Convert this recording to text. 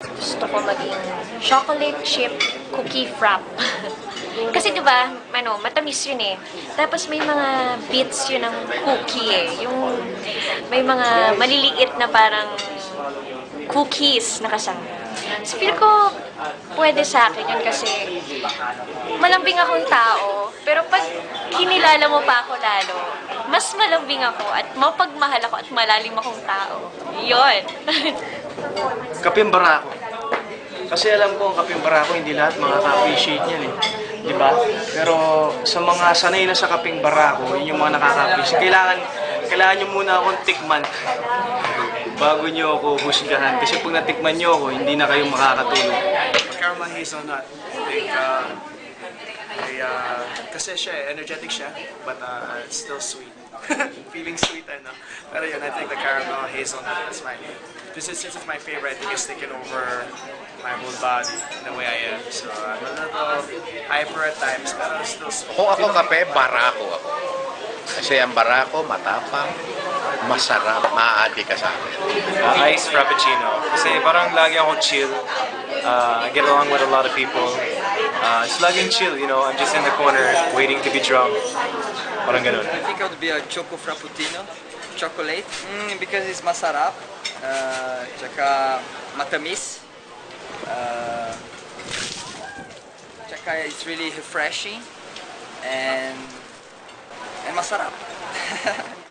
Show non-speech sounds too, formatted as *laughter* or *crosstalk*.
Gusto ko maging chocolate chip cookie frap. *laughs* Kasi 'di ba, ano, matamis 'yun eh. Tapos may mga bits 'yun ng cookie eh. Yung may mga maliliit na parang cookies na kasama. So feel ko pwede sa akin yun kasi malambing akong tao, pero pag kinilala mo pa ako lalo, mas malambing ako at mapagmahal ako at malalim akong tao. Yun. *laughs* Kaping barako. Kasi alam ko ang kaping barako, hindi lahat makaka-appreciate niyan eh. Di ba? Pero sa mga sanay na sa kaping barako, yun yung mga nakaka-appreciate. Kailangan, kailangan nyo muna akong tikman bago nyo ako husgahan. Kasi pag natikman nyo ako, hindi na kayo makakatulog. Caramel hazelnut. I think, uh, they, uh, kasi siya, eh, energetic siya, but uh, still sweet. *laughs* Feeling sweet, I know. Pero yun, I think the caramel hazelnut is my, this is, this is my favorite. I think it's taken over my whole body the way I am. So I'm a little hyper at times, pero still sweet. Kung ako kape, barako ako. Kasi ang barako, matapang, masarap, maaadi ka sa akin. uh, iced frappuccino. Kasi parang lagi ako chill. Uh, I get along with a lot of people. Uh, just laging chill, you know. I'm just in the corner waiting to be drunk. Parang ganun. I think it would be a choco frappuccino, chocolate, mm, because it's masarap, uh, tsaka matamis, uh, tsaka it's really refreshing, and and masarap. *laughs*